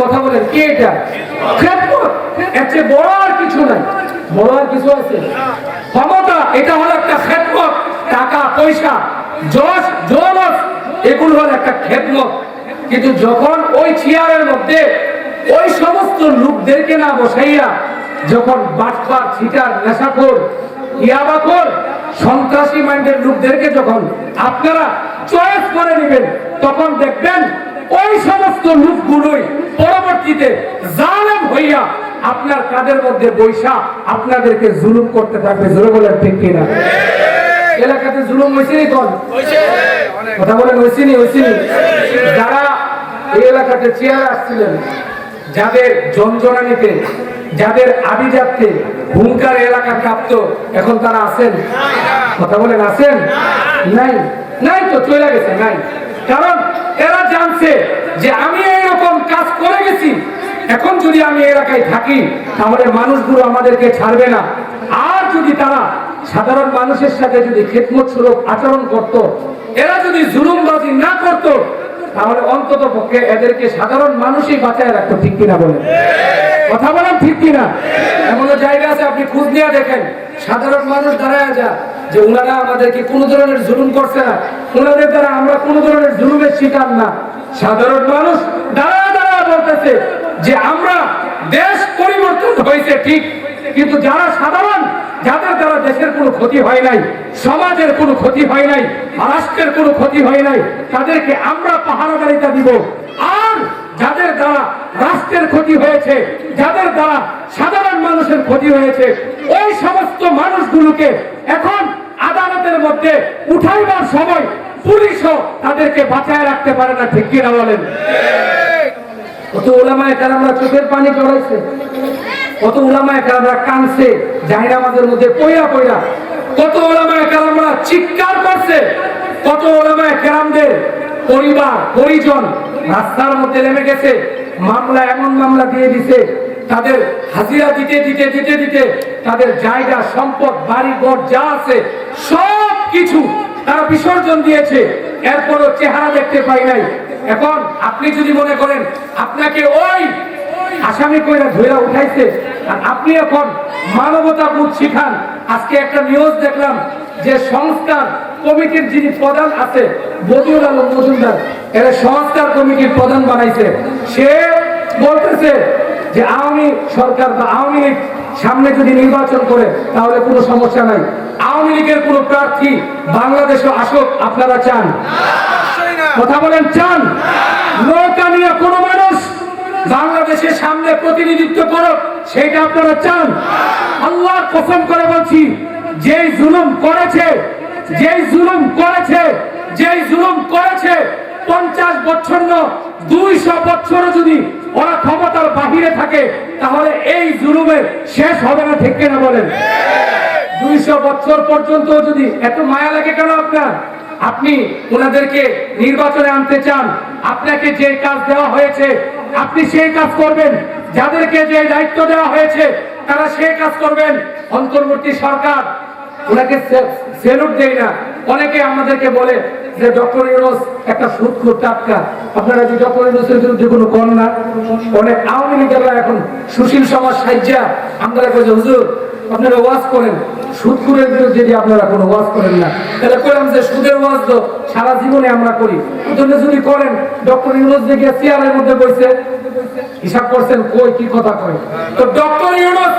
কথা বলেন। কি এটা? বড় আর কিছু নাই। বড় আর কিছু আছে? ক্ষমতা, এটা একটা টাকা, পয়সা একটা কিন্তু যখন ওই চেয়ারের মধ্যে ওই সমস্ত লোকদেরকে না বসাইয়া যখন বাটপার, ছিটার, নেশাখোর, ইয়াবাখোর, সন্ত্রাসী মাইন্ডের লোকদেরকে যখন আপনারা চয়েস করে নেবেন, তখন দেখবেন ওই সমস্ত লোকগুলোই পরবর্তীতে জালেম হইয়া আপনার কাদের মধ্যে বৈশা আপনাদেরকে জুলুম করতে থাকবে? জোরে বলেন ঠিক কিনা? এলাকাতে জুলুম হয়েছে নি কোন? কথা বলেন হয়েছে নি হয়েছে নি? যারা এই এলাকাতে চেয়ার আসছিলেন যাদের জনজনানিতে যাদের আভিজাত্যে হুঙ্কার এলাকা কাঁপত এখন তারা আছেন? কথা বলেন আছেন? নাই। নাই তো চলে গেছে নাই। কারণ এরা জানছে যে আমি এইরকম কাজ করে গেছি। এখন যদি আমি এলাকায় থাকি, তাহলে মানুষগুলো আমাদেরকে ছাড়বে না। আর যদি তারা সাধারণ মানুষের সাথে যদি খেদমত সুলভ আচরণ করত, এরা যদি জুলুমবাজি না করত, তাহলে অন্তত পক্ষে এদেরকে সাধারণ মানুষই বাঁচায় রাখতো, ঠিক কিনা বলেন? কথা বলেন ঠিক কিনা? এমন জায়গা আছে, আপনি খুঁজ নিয়ে দেখেন। সাধারণ মানুষ দাঁড়ায় যা, যে ওনারা আমাদেরকে কোনো ধরনের জুলুম করছে না। ওনাদের দ্বারা আমরা কোনো ধরনের জুলুমের শিকার না। সাধারণ মানুষ দাঁড়ায় দাঁড়ায় বলতেছে যে আমরা দেশ পরিবর্তন হয়েছে ঠিক, কিন্তু যারা সাধারণ, যাদের দ্বারা দেশের কোনো ক্ষতি হয় নাই, সমাজের কোনো ক্ষতি হয় নাই, রাষ্ট্রের কোনো ক্ষতি হয় নাই, তাদেরকে আমরা পাহারাদারিতা দিব। আর যাদের দ্বারা রাষ্ট্রের ক্ষতি হয়েছে, যাদের দ্বারা সাধারণ মানুষের ক্ষতি হয়েছে, ওই সমস্ত মানুষগুলোকে এখন আদালতের মধ্যে উঠাইবার সময় পুলিশও তাদেরকে বাঁচায় রাখতে পারে না, ঠিক কিনা বলেন? কত ওলামায় কারামরা চোখের পানি চড়াইছে কত ওলামায় কারামরা কানছে জাহিরামাদের মধ্যে পয়রা পয়রা কত ওলামায় কারামরা চিৎকার করছে, কত ওলামায় কারামদের পরিবার, পরিজন রাস্তার মধ্যে নেমে গেছে, মামলা এমন মামলা দিয়ে দিছে, তাদের হাজিরা দিতে দিতে দিতে দিতে, তাদের জায়গা, সম্পদ, বাড়ি, ঘর যা আছে সব কিছু তারা বিসর্জন দিয়েছে। এরপরও চেহারা দেখতে পাই নাই। এখন আপনি যদি মনে করেন, আপনাকে ওই আসামি কইরা ধইরা উঠাইছে, আর আপনি এখন মানবতা বোধ শিখান। আজকে একটা নিউজ দেখলাম যে সংস্কার কমিটির যিনি প্রধান আছে, বদিউল আলম মজুমদার, এরা সংস্কার কমিটির প্রধান বানাইছে। সে বলতেছে যে আওয়ামী সরকার বা আওয়ামী লীগ সামনে যদি নির্বাচন করে, তাহলে কোনো সমস্যা নাই। আওয়ামী লীগের কোনো প্রার্থী বাংলাদেশে আসুক, আপনারা চান। কথা বলেন, চান? নৌকা নিয়ে কোনো মানুষ বাংলাদেশের সামনে প্রতিনিধিত্ব করুক, সেটা আপনারা চান? আল্লাহ কসম করে বলছি, যেই জুলুম করেছে, যেই জুলুম করেছে, যেই জুলুম করেছে, পঞ্চাশ বছর দুইশো বছর যদি ওরা ক্ষমতার বাহিরে থাকে, তাহলে এই জুলুমের শেষ হবে না, ঠিক কিনা বলেন? দুইশো বছর পর্যন্ত যদি এত মায়া লাগে কেন আপনার? আপনি ওনাদেরকে নির্বাচনে আনতে চান, আপনাকে যে কাজ দেওয়া হয়েছে, আপনি সেই কাজ করবেন। যাদেরকে যে দায়িত্ব দেওয়া হয়েছে, তারা সেই কাজ করবেন। অন্তর্বর্তী সরকার, ওনাকে সেলুট দেয় না। অনেকে আমাদেরকে বলে যে ডক্টর ইউনুস একটা সুদখুর টাটকা। আপনারা যে ডক্টর ইউনুসের বিরুদ্ধে কোনো কন না, অনেক আওয়ামী লীগেরা এখন সুশীল সমাজ সাহায্যা কই যে হুজুর, আপনারা ওয়াজ করেন। সুদখুরের বিরুদ্ধে যদি আপনারা কোনো ওয়াজ করেন না, তাহলে কইলাম যে সুদের ওয়াজ তো সারা জীবনে আমরা করি। ওজন্য যদি করেন, ডক্টর ইউনুস দেখে চেয়ারের মধ্যে বসে হিসাব করছেন, কই কি কথা কয়? তো ডক্টর ইউনুস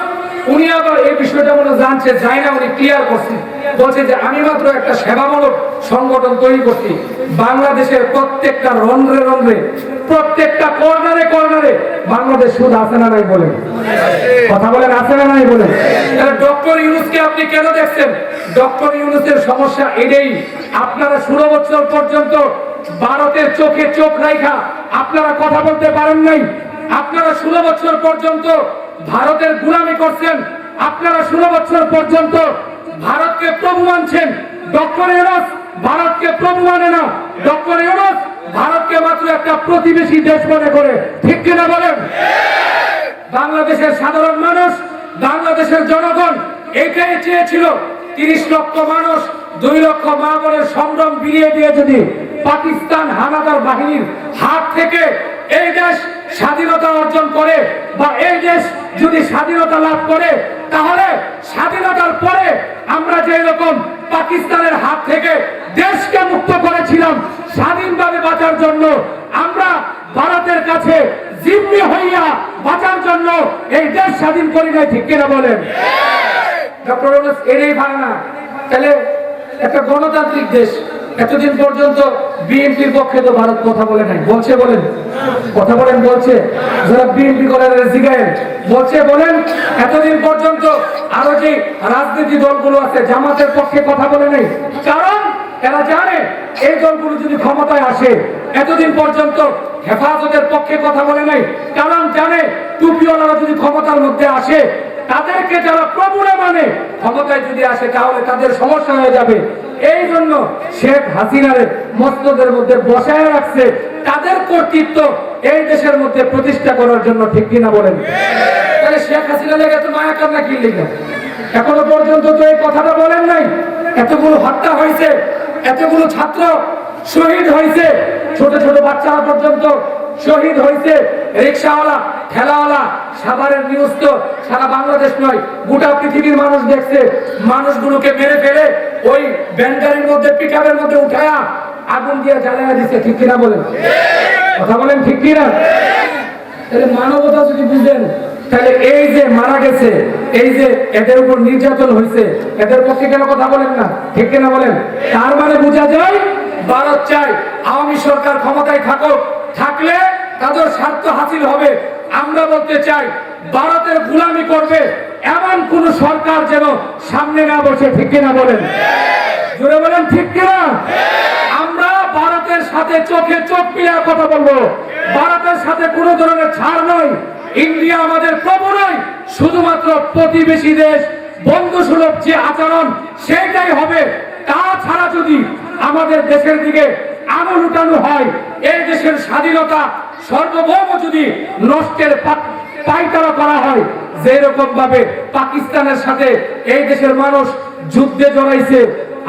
উনি আবার এই বিষয়টা মনে জানছে যাই না, উনি ক্লিয়ার করছে। বলছে যে আমি মাত্র একটা সেবামূলক সংগঠন তৈরি করছি। বাংলাদেশের প্রত্যেকটা রন্ধ্রে রন্ধ্রে, প্রত্যেকটা কর্নারে কর্নারে বাংলাদেশ সুদ আছে না নাই বলেন কথা বলেন, আছে না নাই বলেন ডক্টর ইউনুসকে আপনি কেন দেখছেন? ডক্টর ইউনুসের সমস্যা এটাই। আপনারা ষোলো বছর পর্যন্ত ভারতের চোখে চোখ রাইখা, আপনারা কথা বলতে পারেন নাই। আপনারা ষোলো বছর পর্যন্ত ভারতের গুলামি করছেন। আপনারা ষোলো বছর পর্যন্ত ভারতকে প্রভু মানছেন। ডক্টর ইউনুস, ভারতকে প্রভু মানে না। ডক্টর ইউনুস, ভারতকে মাত্র একটা প্রতিবেশী দেশ মনে করে। ঠিক কিনা বলেন? বাংলাদেশের সাধারণ মানুষ, বাংলাদেশের জনগণ এটাই চেয়েছিল। তিরিশ লক্ষ মানুষ, দুই লক্ষ মা বোনের সম্ভ্রম বিলিয়ে দিয়ে যদি পাকিস্তান হানাদার বাহিনীর হাত থেকে এই দেশ স্বাধীনতা অর্জন করে বা এই দেশ যদি স্বাধীনতা লাভ করে তাহলে স্বাধীনতার পরে আমরা যে রকম পাকিস্তানের হাত থেকে দেশকে মুক্ত করেছিলাম স্বাধীনভাবে বাঁচার জন্য আমরা ভারতের কাছে জিম্মি হইয়া বাঁচার জন্য এই দেশ স্বাধীন করি নাই ঠিক কিনা বলেন? ডক্টর এটাই ভাঙনা তাহলে একটা গণতান্ত্রিক দেশ এতদিন পর্যন্ত বিএনপির পক্ষে তো ভারত কথা বলে নাই। বলছে বলেন। কথা বলেন, বলছে। যারা বিএনপি করেন জিগায়েন বলছে বলেন, এতদিন পর্যন্ত আরও যে রাজনীতি দলগুলো আছে, জামাতের পক্ষে কথা বলে নাই। কারণ এরা জানে, এই দলগুলো যদি ক্ষমতায় আসে, এতদিন পর্যন্ত হেফাজতের পক্ষে কথা বলে নাই। কারণ জানে, টুপিওয়ালারা যদি ক্ষমতার মধ্যে আসে, তাদেরকে যারা প্রভুরা মানে ক্ষমতায় যদি আসে, তাহলে তাদের সমস্যা হয়ে যাবে। এই জন্য শেখ হাসিনার মস্তদের মধ্যে বসায় রাখছে। তাদের কর্তৃত্ব এই দেশের মধ্যে প্রতিষ্ঠা করার জন্য, ঠিক কিনা বলেন? তাহলে শেখ হাসিনা লেগে তো মায়া কান্না কি লিখে এখনও পর্যন্ত তো এই কথাটা বলেন নাই। এতগুলো হত্যা হয়েছে, এতগুলো ছাত্র শহীদ হয়েছে, ছোট ছোট বাচ্চারা পর্যন্ত শহীদ হয়েছে। রিক্সাওয়ালা, ঠেলাওয়ালা, সাভারের নিউজ তো সারা বাংলাদেশ নয়, গোটা পৃথিবীর মানুষ দেখছে। মানুষগুলোকে মেরে ফেলে ওই ব্যান্ডারের মধ্যে, পিকআপের মধ্যে উঠায়া আগুন দিয়ে জ্বালায়া দিচ্ছে ঠিক কিনা বলেন? কথা বলেন ঠিক কিনা? তাহলে মানবতা যদি বুঝেন, তাহলে এই যে মারা গেছে, এই যে এদের উপর নির্যাতন হয়েছে, এদের পক্ষে কেন কথা বলেন না? ঠিক কিনা বলেন? তার মানে বোঝা যায়, ভারত চাই আওয়ামী সরকার ক্ষমতায় থাকুক, থাকলে তাদের স্বার্থ হাসিল হবে। আমরা বলতে চাই, ভারতের গুলামি করবে এমন কোন সরকার যেন সামনে না বসে, ঠিক কিনা বলেন? জোরে বলেন, ঠিক কিনা? আমরা ভারতের সাথে চোখে চোখ মিলিয়ে কথা বলব। ভারতের সাথে কোনো ধরনের ছাড় নয়। ইন্ডিয়া আমাদের প্রভু নয়। শুধুমাত্র প্রতিবেশী দেশ বন্ধু সুলভ যে আচরণ সেটাই হবে। তাছাড়া যদি আমাদের দেশের দিকে আঙুল উঠানো হয়, এই দেশের স্বাধীনতা সর্বভৌম যদি নষ্টের পাইতারা করা হয়। যেরকম ভাবে পাকিস্তানের সাথে এই দেশের মানুষ যুদ্ধে জড়াইছে,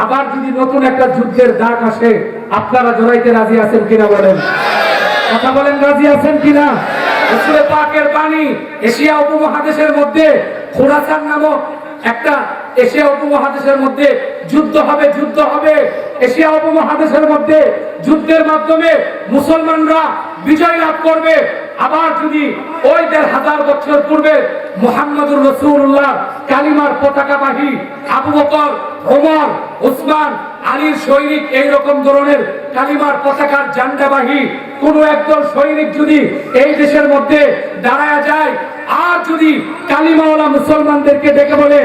আবার যদি নতুন একটা যুদ্ধের ডাক আসে, আপনারা জড়াইতে রাজি আছেন কিনা বলেন? কথা বলেন, রাজি আছেন কিনা? রসুলের পাকের বাণী এশিয়া উপমহাদেশের মধ্যে, খোরাসান নামক একটা এশিয়া উপমহাদেশের মধ্যে যুদ্ধ হবে যুদ্ধ হবে। এশিয়া উপমহাদেশের মধ্যে যুদ্ধের মাধ্যমে মুসলমানরা বিজয় লাভ করবে। আবার যদি ওই দেড় হাজার বছর পূর্বে মোহাম্মদুর রসুল্লাহ কালিমার পতাকাবাহী আবু বকর, ওমর উসমান আলীর সৈনিক এই রকম ধরনের কালিমার পতাকার জান্ডাবাহী কোন একদল সৈনিক যদি এই দেশের মধ্যে দাঁড়ায় যায় আর যদি কালিমাওয়ালা মুসলমানদেরকে ডেকে বলে,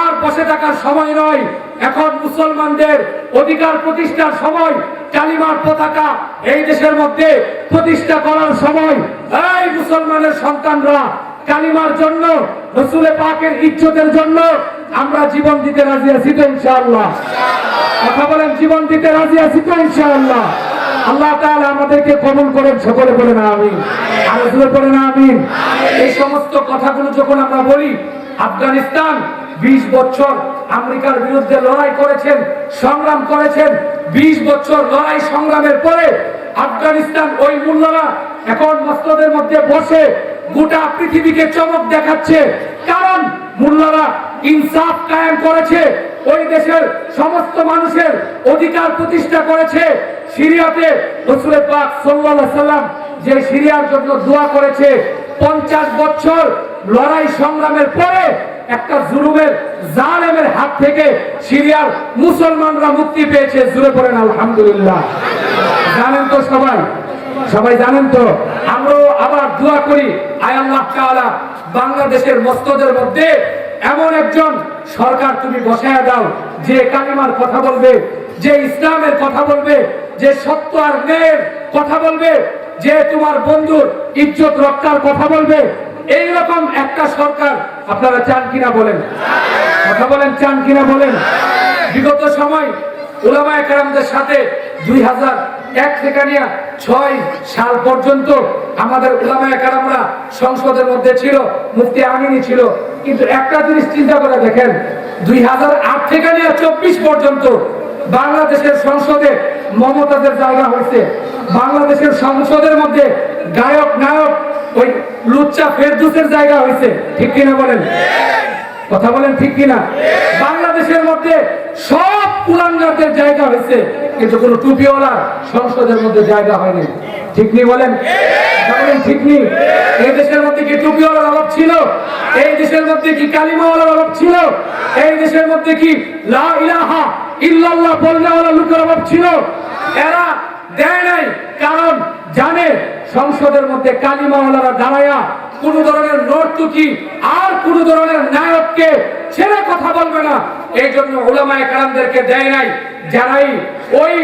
আর বসে থাকার সময় নয়, এখন মুসলমানদের অধিকার প্রতিষ্ঠার সময়, কালিমার পতাকা এই দেশের মধ্যে প্রতিষ্ঠা করার সময়, এই মুসলমানের সন্তানরা কালিমার জন্য রসুলে পাকের ইজ্জতের জন্য আমরা জীবন দিতে রাজি আছি তো ইনশাআল্লাহ। কথা বলেন, জীবন দিতে রাজি আছি তো ইনশাআল্লাহ। আল্লাহ তাআলা আমাদেরকে কবুল করেন, সকলে বলে না আমিন। আর বলে না আমিন। এই সমস্ত কথাগুলো যখন আমরা বলি, আফগানিস্তান বিশ বছর আমেরিকার বিরুদ্ধে লড়াই করেছেন, সংগ্রাম করেছেন, বিশ বছর লড়াই সংগ্রামের পরে আফগানিস্তান ওই মূল্যরা এখন মস্তদের মধ্যে বসে গোটা পৃথিবীকে চমক দেখাচ্ছে। কারণ মোল্লারা ইনসাফ কায়েম করেছে, ওই দেশের সমস্ত মানুষের অধিকার প্রতিষ্ঠা করেছে। সিরিয়াতে রসুলের পাক সাল্লাল্লাহু সাল্লাম যে সিরিয়ার জন্য দোয়া করেছে, পঞ্চাশ বছর লড়াই সংগ্রামের পরে একটা জুলুমের জালেমের হাত থেকে সিরিয়ার মুসলমানরা মুক্তি পেয়েছে, জুড়ে পড়েন আলহামদুলিল্লাহ। জানেন তো সবাই? সবাই জানেন তো? আমরাও আবার দোয়া করি, আয় আল্লাহ বাংলাদেশের মস্তদের মধ্যে এমন একজন সরকার তুমি বসায় দাও, যে কালিমার কথা বলবে, যে ইসলামের কথা বলবে, যে সত্য আর ন্যায়ের কথা বলবে, যে তোমার বন্ধুর ইজ্জত রক্ষার কথা বলবে। এই রকম একটা সরকার আপনারা চান কিনা বলেন? কথা বলেন, চান কিনা বলেন? বিগত সময় ওলামায় কারামদের সাথে দুই হাজার এক থেকে নিয়ে ছয় সাল পর্যন্ত আমাদের ওলামায় কারামরা সংসদের মধ্যে ছিল, মুফতি আমিনী ছিল। কিন্তু একটা জিনিস চিন্তা করে দেখেন, দুই হাজার আট থেকে নিয়ে চব্বিশ পর্যন্ত বাংলাদেশের সংসদে মমতাজের জায়গা হয়েছে। বাংলাদেশের সংসদের মধ্যে গায়ক, নায়ক ওই লুচ্চা ফেরদুসের জায়গা হয়েছে। ঠিক কিনা বলেন? কথা বলেন ঠিক কিনা? বাংলাদেশের মধ্যে সব জায়গা হয়েছে, কিন্তু সংসদের মধ্যে জায়গা হয়নি। ঠিক বলেন? এরা দেয় নাই, কারণ জানে সংসদের মধ্যে কালিমাওয়ালারা দাঁড়ায়া কোন ধরনের নর্তুকি আর কোন ধরনের নায়ককে ছেড়ে কথা বলবে না। এই জন্য ওলামায় কালামদেরকে দেয় নাই, যারাই ওই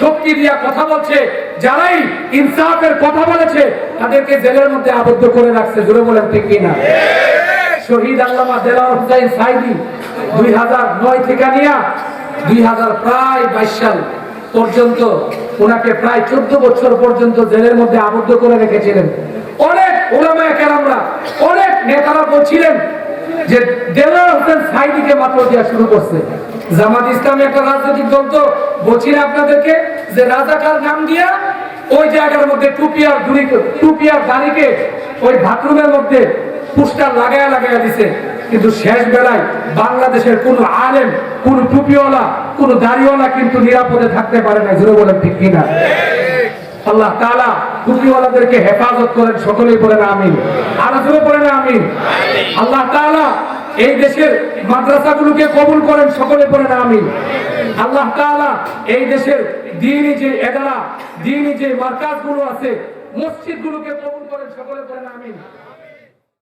শক্তি দিয়া কথা বলছে, যারাই ইনসাফের কথা বলেছে, তাদেরকে জেলের মধ্যে আবদ্ধ করে রাখছে। জোরে বলেন ঠিক কিনা? শহীদ আল্লামা দেলাওয়ার হুসাইন সাইদি দুই হাজার নয় থেকে নিয়ে দুই হাজার প্রায় বাইশ সাল পর্যন্ত ওনাকে প্রায় চোদ্দ বছর পর্যন্ত জেলের মধ্যে আবদ্ধ করে রেখেছিলেন। অনেক ওলামায় কেরামরা, অনেক নেতারা বলছিলেন যে দেলোয়ার হোসেন সাইদিকে মাত্র দেওয়া শুরু করছে। জামাত ইসলামী একটা রাজনৈতিক দল তো বলছি না আপনাদেরকে যে রাজাকার নাম দিয়া ওই জায়গার মধ্যে টুপিয়ার দুরি টুপিয়ার দাড়িকে ওই বাথরুমের মধ্যে পুস্টার লাগায়া লাগায়া দিছে। কিন্তু শেষ বেলায় বাংলাদেশের কোন আলেম কোন টুপিওয়ালা কোন দাড়িওয়ালা কিন্তু নিরাপদে থাকতে পারে না জুড়ে বলেন ঠিক কিনা? আল্লাহ তাআলা টুপিওয়ালাদেরকে হেফাজত করেন, সকলেই পড়েন আমিন। আরও পড়েন আমিন। আল্লাহ তাআলা এই দেশের মাদ্রাসাগুলোকে কবুল করেন, সকলে পড়েন আমিন। আল্লাহ তাআলা এই দেশের দিনই যে এদারা, দিনই যে মার্কাজগুলো আছে, মসজিদগুলোকে কবুল করেন, সকলে পড়েন আমিন।